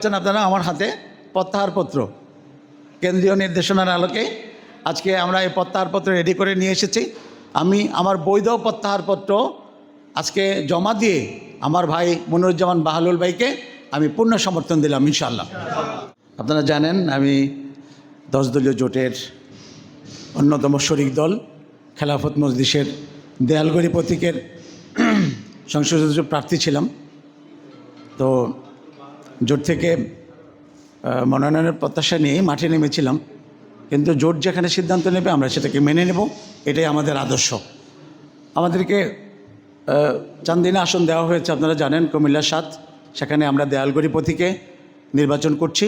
পাচ্ছেন আপনারা আমার হাতে প্রত্যাহারপত্র। কেন্দ্রীয় নির্দেশনার আলোকে আজকে আমরা এই প্রত্যাহারপত্র রেডি করে নিয়ে এসেছি। আমি আমার বৈধ প্রত্যাহারপত্র আজকে জমা দিয়ে আমার ভাই মনিরুজ্জামান বাহালুল ভাইকে আমি পূর্ণ সমর্থন দিলাম ইনশাল্লাহ আপনারা জানেন আমি দশ দলীয় জোটের অন্যতম শরিক দল, খেলাফত মজলিসের দেয়ালগড়ি প্রতীকের সংসদ প্রার্থী ছিলাম। তো জোট থেকে মনোনয়নের প্রত্যাশা নিয়ে মাঠে নেমেছিলাম। কিন্তু জোট যেখানে সিদ্ধান্ত নেবে, আমরা সেটাকে মেনে নেব। এটাই আমাদের আদর্শ। আমাদেরকে চান্দিনা আসন দেওয়া হয়েছে, আপনারা জানেন কুমিল্লা সাত। সেখানে আমরা দেয়ালগড়ি পথিকে নির্বাচন করছি।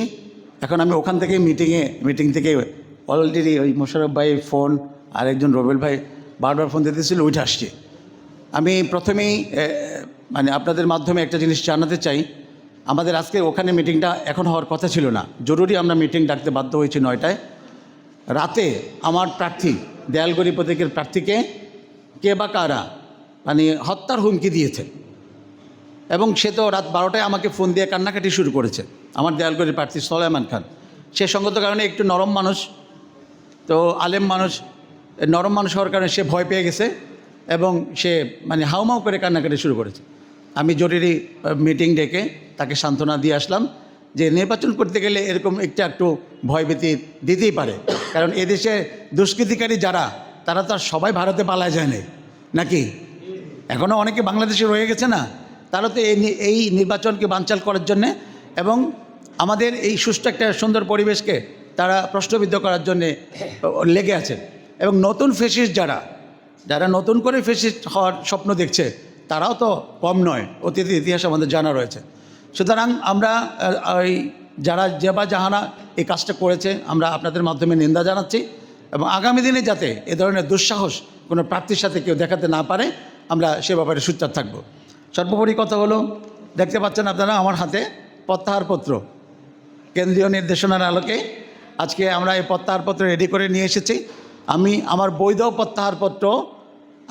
এখন আমি ওখান থেকে মিটিংয়ে মিটিং থেকে অলরেডি ওই মোশারফ ভাই ফোন আর একজন রবেল ভাই বারবার ফোন দিতেছিল উঠে আসছি। আমি প্রথমেই মানে আপনাদের মাধ্যমে একটা জিনিস জানাতে চাই। আমাদের আজকে ওখানে মিটিংটা এখন হওয়ার কথা ছিল না। জরুরি আমরা মিটিং ডাকতে বাধ্য হয়েছি নয়টায়। রাতে আমার প্রার্থী, দেয়ালগড়ি প্রতীকের প্রার্থীকে কে বা কারা মানে হত্যার হুমকি দিয়েছে। এবং সে তো রাত বারোটায় আমাকে ফোন দিয়ে কান্নাকাটি শুরু করেছে। আমার দেয়ালগড়ির প্রার্থী সোলাইমান খান। সে সঙ্গত কারণে একটু নরম মানুষ, তো আলেম মানুষ। নরম মানুষ হওয়ার কারণে সে ভয় পেয়ে গেছে এবং সে মানে হাউমাউ করে কান্নাকাটি শুরু করেছে। আমি জরুরি মিটিং ডেকে তাকে সান্ত্বনা দিয়ে আসলাম যে নির্বাচন করতে গেলে এরকম একটু একটু ভয়ভীতি দিতেই পারে। কারণ এদেশে দুষ্কৃতিকারী যারা, তারা তো আর সবাই ভারতে পালায় যায় নাকি? এখনও অনেকে বাংলাদেশে রয়ে গেছে না? তারা তো এই এই নির্বাচনকে বানচাল করার জন্যে এবং আমাদের এই সুষ্ঠু একটা সুন্দর পরিবেশকে তারা প্রশ্নবিদ্ধ করার জন্যে লেগে আছে। এবং নতুন ফেসিস যারা যারা নতুন করে ফেসিস হওয়ার স্বপ্ন দেখছে, তারাও তো কম নয়। অতীতের ইতিহাস আমাদের জানা রয়েছে। সুতরাং আমরা ওই যারা যে বা জাহানা এই কাজটা করেছে, আমরা আপনাদের মাধ্যমে নিন্দা জানাচ্ছি এবং আগামী দিনে যাতে এ ধরনের দুঃসাহস কোনো প্রার্থীর সাথে কেউ দেখাতে না পারে, আমরা সে ব্যাপারে সুচার থাকব। সর্বোপরি কথা হলো, দেখতে পাচ্ছেন আপনারা আমার হাতে প্রত্যাহারপত্র, কেন্দ্রীয় নির্দেশনার আলোকে। আজকে আমরা এই প্রত্যাহারপত্র রেডি করে নিয়ে এসেছি। আমি আমার বৈধ প্রত্যাহারপত্র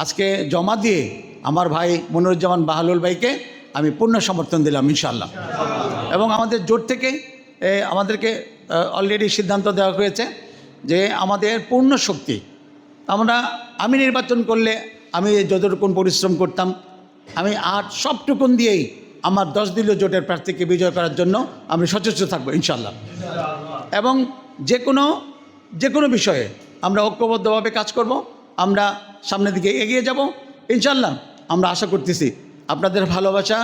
আজকে জমা দিয়ে আমার ভাই মনিরুজ্জামান বাহালুল ভাইকে আমি পূর্ণ সমর্থন দিলাম ইনশাল্লাহ এবং আমাদের জোট থেকে আমাদেরকে অলরেডি সিদ্ধান্ত দেওয়া হয়েছে যে আমাদের পূর্ণ শক্তি, আমরা, আমি নির্বাচন করলে আমি যতটুকুন পরিশ্রম করতাম, আমি আর সবটুকুন দিয়েই আমার দশ দলীয় জোটের প্রার্থীকে বিজয় করার জন্য আমি সচেষ্ট থাকব ইনশাল্লাহ এবং যে কোনো যে কোনো বিষয়ে আমরা ঐক্যবদ্ধভাবে কাজ করব, আমরা সামনের দিকে এগিয়ে যাব ইনশাল্লাহ আমরা আশা করতেছি আপনাদের ভালোবাসা,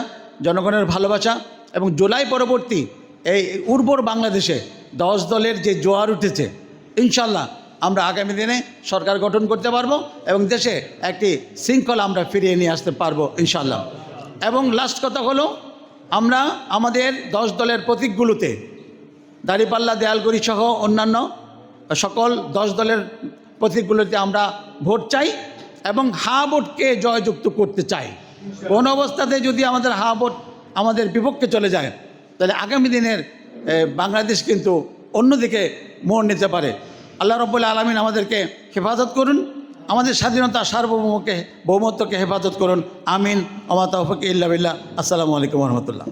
জনগণের ভালোবাসা এবং জুলাই পরবর্তী এই উর্বর বাংলাদেশে দশ দলের যে জোয়ার উঠেছে, ইনশাল্লাহ আমরা আগামী দিনে সরকার গঠন করতে পারব এবং দেশে একটি শৃঙ্খলা আমরা ফিরিয়ে নিয়ে আসতে পারব, ইনশাল্লাহ। এবং লাস্ট কথা হলো, আমরা আমাদের দশ দলের প্রতীকগুলোতে দাড়িপাল্লা, দেয়ালগুড়ি সহ অন্যান্য সকল দশ দলের প্রতীকগুলোতে আমরা ভোট চাই এবং হা ভোটকে জয়যুক্ত করতে চাই। কোন অবস্থাতে যদি আমাদের হা আমাদের বিপক্ষে চলে যায়, তাহলে আগামী দিনের বাংলাদেশ কিন্তু অন্যদিকে মোড় নিতে পারে। আল্লাহ রব্বুল্লা আলমিন আমাদেরকে হেফাজত করুন, আমাদের স্বাধীনতা সার্বভৌমকে বহুমত্বকে হেফাজত করুন। আমিন অমাতা ইল্লা বিল্লাহ। আসসালামু আলাইকুম রহমতুল্লাহ।